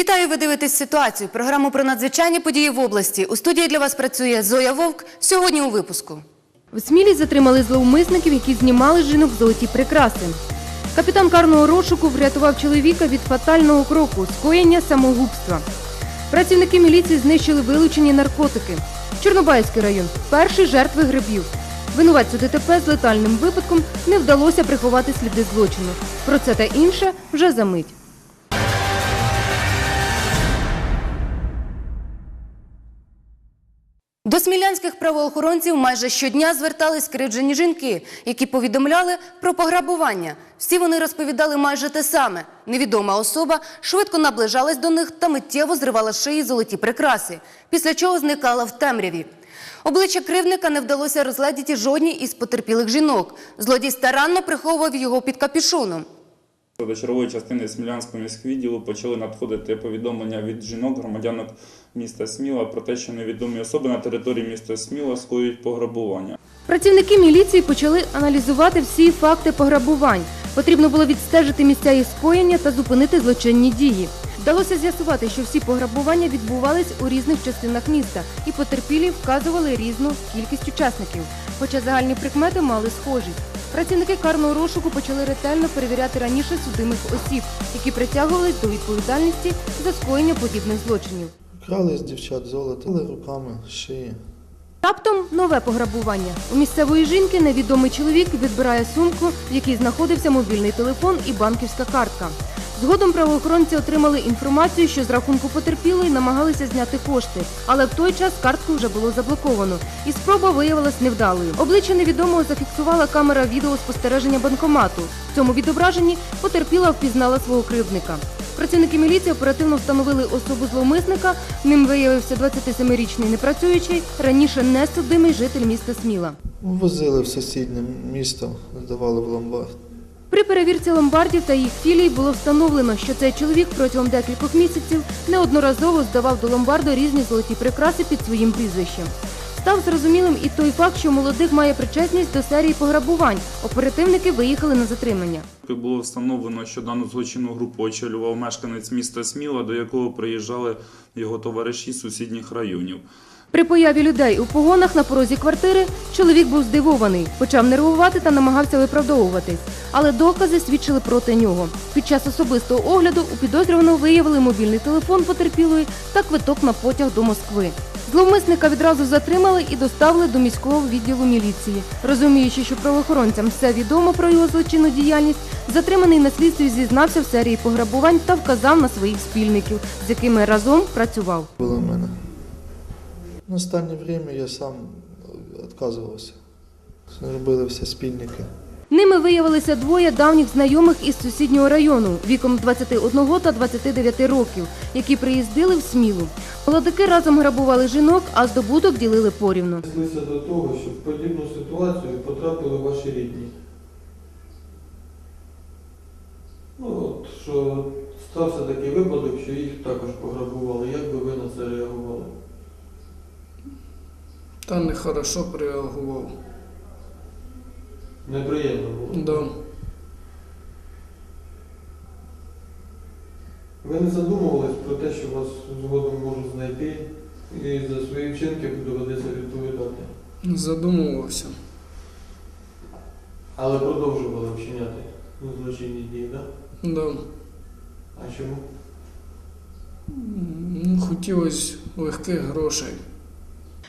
Вітаю, ви дивитесь ситуацію. Програму про надзвичайні події в області. У студії для вас працює Зоя Вовк. Сьогодні у випуску. В Смілі затримали зловмисників, які знімали жінок золоті прикраси. Капітан карного розшуку врятував чоловіка від фатального кроку скоєння самогубства. Працівники міліції знищили вилучені наркотики. Чорнобайський район перші жертви грибів. Винуватцю ДТП з летальним випадком не вдалося приховати сліди злочину. Про це та інше вже за мить. До смілянських правоохоронців майже щодня звертались скривджені жінки, які повідомляли про пограбування. Всі вони розповідали майже те саме. Невідома особа швидко наближалась до них та миттєво зривала шиї золоті прикраси, після чого зникала в темряві. Обличчя кривника не вдалося розгледіти жодній із потерпілих жінок. Злодій старанно приховував його під капюшоном. До чергової частини Смілянського міськвідділу почали надходити повідомлення від жінок, громадянок міста Сміла про те, що невідомі особи на території міста Сміла скоюють пограбування. Працівники міліції почали аналізувати всі факти пограбувань. Потрібно було відстежити місця їх скоєння та зупинити злочинні дії. Вдалося з'ясувати, що всі пограбування відбувались у різних частинах міста, і потерпілі вказували різну кількість учасників. Хоча загальні прикмети мали схожість. Працівники карного розшуку почали ретельно перевіряти раніше судимих осіб, які притягувались до відповідальності за скоєння подібних злочинів. Крали з дівчат золото, але руками, шиї. Раптом нове пограбування. У місцевої жінки невідомий чоловік відбирає сумку, в якій знаходився мобільний телефон і банківська картка. Згодом правоохоронці отримали інформацію, що з рахунку потерпілої намагалися зняти кошти, але в той час картку вже було заблоковано, і спроба виявилась невдалою. Обличчя невідомого зафіксувала камера відеоспостереження банкомату. В цьому відображенні потерпіла впізнала свого кривдника. Працівники міліції оперативно встановили особу зловмисника. Ним виявився 27-річний непрацюючий, раніше не судимий житель міста Сміла. Возили в сусіднє місто, здавали в ломбард. При перевірці ломбардів та їх філій було встановлено, що цей чоловік протягом декількох місяців неодноразово здавав до ломбарду різні золоті прикраси під своїм прізвищем. Став зрозумілим і той факт, що молодих має причетність до серії пограбувань. Оперативники виїхали на затримання. Було встановлено, що дану злочинну групу очолював мешканець міста Сміла, до якого приїжджали його товариші з сусідніх районів. При появі людей у погонах на порозі квартири чоловік був здивований, почав нервувати та намагався виправдовуватись. Але докази свідчили проти нього. Під час особистого огляду у підозрюваного виявили мобільний телефон потерпілої та квиток на потяг до Москви. Зловмисника відразу затримали і доставили до міського відділу міліції. Розуміючи, що правоохоронцям все відомо про його злочинну діяльність, затриманий на слідстві зізнався в серії пограбувань та вказав на своїх спільників, з якими разом працював. Було в мене. На останнє время я сам відказувався. Робили все спільники. Ними виявилися двоє давніх знайомих із сусіднього району віком 21 та 29 років, які приїздили в Смілу. Молодики разом грабували жінок, а здобуток ділили порівну. Віднеслися до того, щоб в подібну ситуацію потрапили ваші рідні. Ну от, що стався такий випадок, що їх також пограбували. Як би ви на це реагували? Та нехорошо реагував. Неприємно було. Да. Ви не задумувались про те, що вас згодом можуть знайти і за свої вчинки доведеться відповідати. Задумувався. Але продовжували вчиняти злочинні дії, так? Да. А чому? Ну, хотілося легких грошей.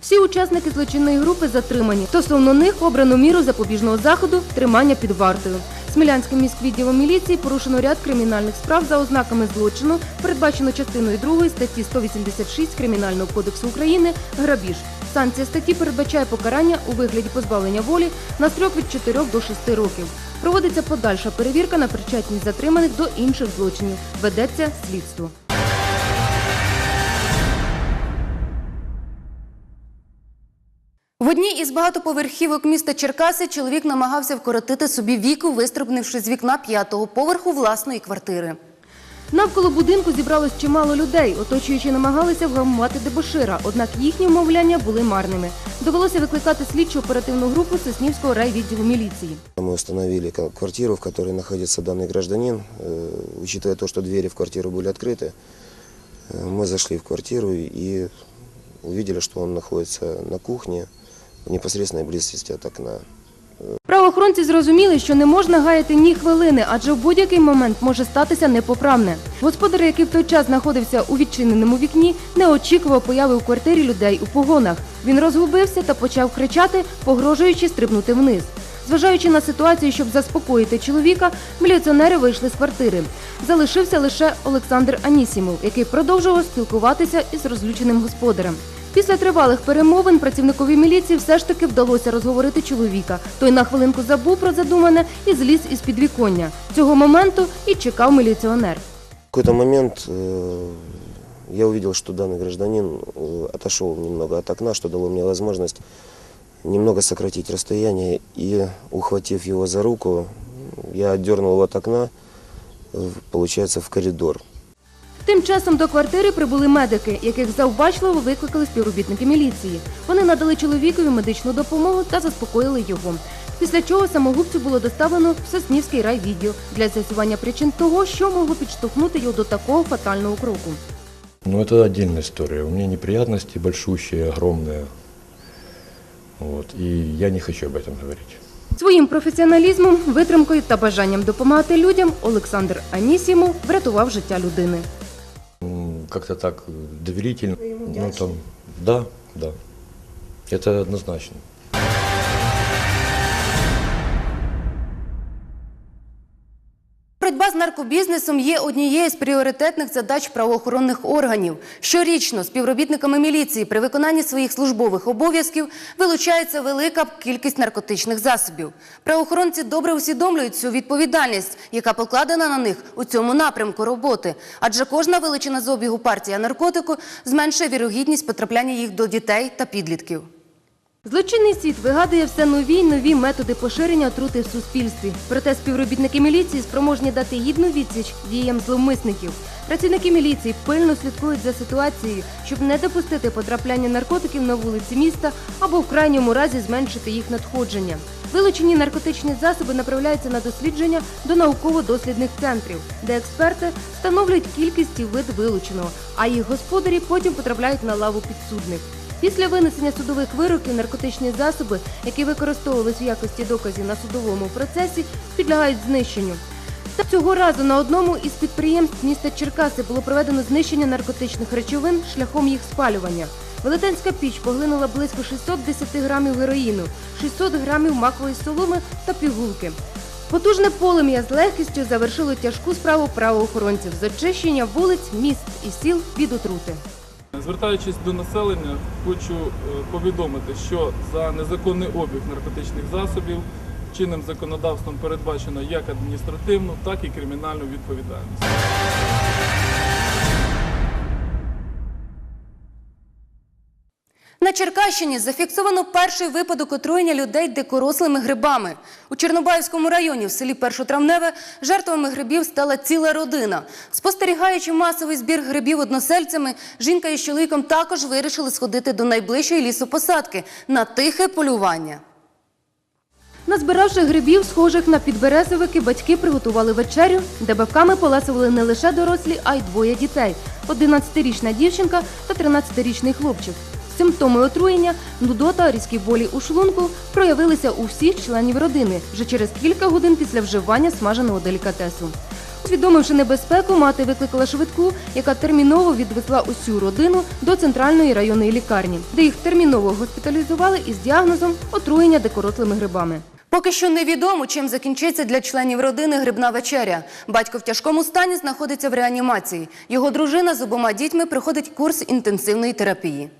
Всі учасники злочинної групи затримані. Стосовно них обрано міру запобіжного заходу тримання під вартою. Смілянським міськвідділом міліції порушено ряд кримінальних справ за ознаками злочину, передбачено частиною 2 статті 186 Кримінального кодексу України грабіж. Санкція статті передбачає покарання у вигляді позбавлення волі на строк від 4 до 6 років. Проводиться подальша перевірка на причетність затриманих до інших злочинів. Ведеться слідство. одній із багатоповерхівок міста Черкаси чоловік намагався вкоротити собі віку, вистрибнувши з вікна п'ятого поверху власної квартири. Навколо будинку зібралось чимало людей. Оточуючи намагалися вгамувати дебошира, однак їхні вмовляння були марними. Довелося викликати слідчу оперативну групу Соснівського райвідділу міліції. Мы установили ка- квартиру, в которой находится данный гражданин. Э, Учитывая то, что двери в квартиру были открыты, Э, Мы зашли в квартиру и увидели, что он находится на кухне в непосредственной близости от окна. Правоохоронці зрозуміли, що не можна гаяти ні хвилини, адже в будь-який момент може статися непоправне. Господар, який в той час знаходився у відчиненому вікні, не очікував появи у квартирі людей у погонах. Він розгубився та почав кричати, погрожуючи стрибнути вниз. Зважаючи на ситуацію, щоб заспокоїти чоловіка, міліціонери вийшли з квартири. Залишився лише Олександр Анісімов, який продовжував спілкуватися із розлюченим господарем. Після тривалих перемовин працівникові міліції все ж таки вдалося розговорити чоловіка. Той на хвилинку забув про задумане і зліз із підвіконня. Цього моменту і чекав міліціонер. В какой-то момент э, я увидел, что данный гражданин э, отошел немного от окна, что дало мне возможность немного сократить расстояние и, ухватив его за руку, я отдернул его от окна, э, получается, в коридор. Тим часом до квартири прибули медики, яких завбачливо викликали співробітники міліції. Вони надали чоловікові медичну допомогу та заспокоїли його. Після чого самогубцю було доставлено в Соснівський райвідділ для з'ясування причин того, що могло підштовхнути його до такого фатального кроку. Ну, это отдельная история. У меня неприятности большущие, огромные. Вот. И я не хочу об этом говорить. Своїм професіоналізмом, витримкою та бажанням допомагати людям Олександр Анісімов врятував життя людини. Как-то так э, доверительно. Ну, там, да, да. Это однозначно. Боротьба з наркобізнесом є однією з пріоритетних задач правоохоронних органів. Щорічно співробітниками міліції при виконанні своїх службових обов'язків вилучається велика кількість наркотичних засобів. Правоохоронці добре усвідомлюють цю відповідальність, яка покладена на них у цьому напрямку роботи. Адже кожна вилучена з обігу партія наркотику зменшує вірогідність потрапляння їх до дітей та підлітків. Злочинний світ вигадує все нові й нові методи поширення отрути в суспільстві. Проте співробітники міліції спроможні дати гідну відсіч діям зловмисників. Працівники міліції пильно слідкують за ситуацією, щоб не допустити потрапляння наркотиків на вулиці міста або в крайньому разі зменшити їх надходження. Вилучені наркотичні засоби направляються на дослідження до науково-дослідних центрів, де експерти встановлюють кількість і вид вилученого, а їх господарі потім потрапляють на лаву підсудних. Після винесення судових вироків наркотичні засоби, які використовувались в якості доказів на судовому процесі, підлягають знищенню. Та цього разу на одному із підприємств міста Черкаси було проведено знищення наркотичних речовин шляхом їх спалювання. Велетенська піч поглинула близько 610 грамів героїну, 600 грамів макової соломи та пігулки. Потужне полум'я з легкістю завершило тяжку справу правоохоронців з очищення вулиць, міст і сіл від отрути. Звертаючись до населення, хочу е, повідомити, що за незаконний обіг наркотичних засобів чинним законодавством передбачено як адміністративну, так і кримінальну відповідальність. На Черкащині зафіксовано перший випадок отруєння людей дикорослими грибами. У Чорнобаївському районі в селі Першотравневе жертвами грибів стала ціла родина. Спостерігаючи масовий збір грибів односельцями, жінка із чоловіком також вирішили сходити до найближчої лісопосадки на тихе полювання. Назбиравши грибів, схожих на підберезовики, батьки приготували вечерю, де бабками поласували не лише дорослі, а й двоє дітей – 11-річна дівчинка та 13-річний хлопчик. Симптоми отруєння, нудота, різкі болі у шлунку проявилися у всіх членів родини вже через кілька годин після вживання смаженого делікатесу. Усвідомивши небезпеку, мати викликала швидку, яка терміново відвезла усю родину до центральної районної лікарні, де їх терміново госпіталізували із діагнозом отруєння дикорослими грибами. Поки що невідомо, чим закінчиться для членів родини грибна вечеря. Батько в тяжкому стані знаходиться в реанімації. Його дружина з обома дітьми проходить курс інтенсивної терапії.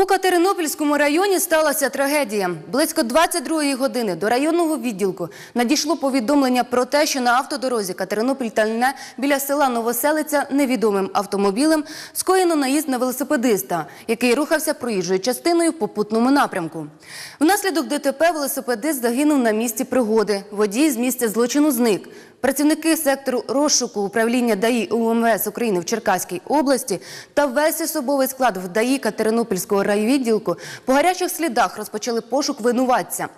У Катеринопільському районі сталася трагедія. Близько 22-ї години до районного відділку надійшло повідомлення про те, що на автодорозі Катеринопіль-Тальне біля села Новоселиця невідомим автомобілем скоєно наїзд на велосипедиста, який рухався проїжджою частиною в попутному напрямку. Внаслідок ДТП велосипедист загинув на місці пригоди. Водій з місця злочину зник. Працівники сектору розшуку управління ДАІ УМВС України в Черкаській області та весь особовий склад в ДАІ Катеринопільського райвідділку по гарячих слідах розпочали пошук винуватця.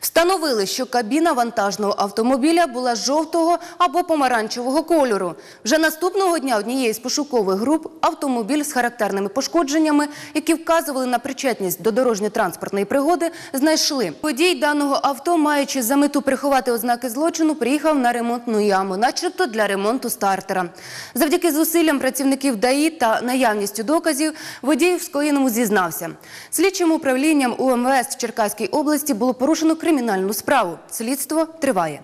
Встановили, що кабіна вантажного автомобіля була жовтого або помаранчевого кольору. Вже наступного дня однієї з пошукових груп автомобіль з характерними пошкодженнями, які вказували на причетність до дорожньо-транспортної пригоди, знайшли. Водій даного авто, маючи за мету приховати ознаки злочину, приїхав на ремонтну яму, начебто для ремонту стартера. Завдяки зусиллям працівників ДАІ та наявністю доказів водій в скоєному зізнався. Слідчим управлінням УМВС в Черкаській області було порушено кримінальну справу. Слідство триває.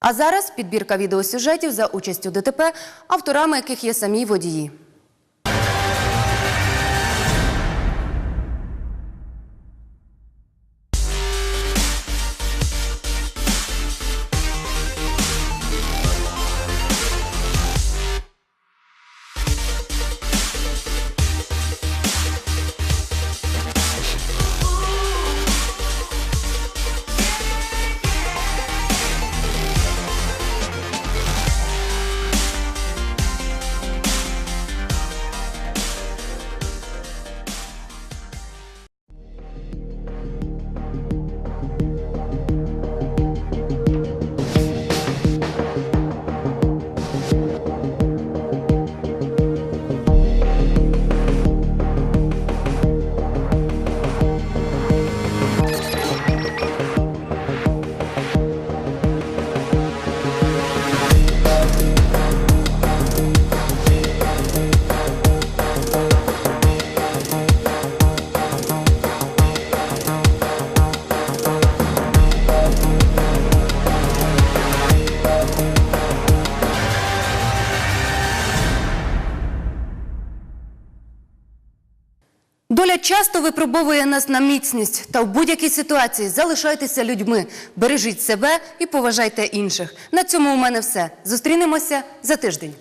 А зараз підбірка відеосюжетів за участю ДТП, авторами яких є самі водії. Доля часто випробовує нас на міцність, та в будь-якій ситуації залишайтеся людьми, бережіть себе і поважайте інших. На цьому у мене все. Зустрінемося за тиждень.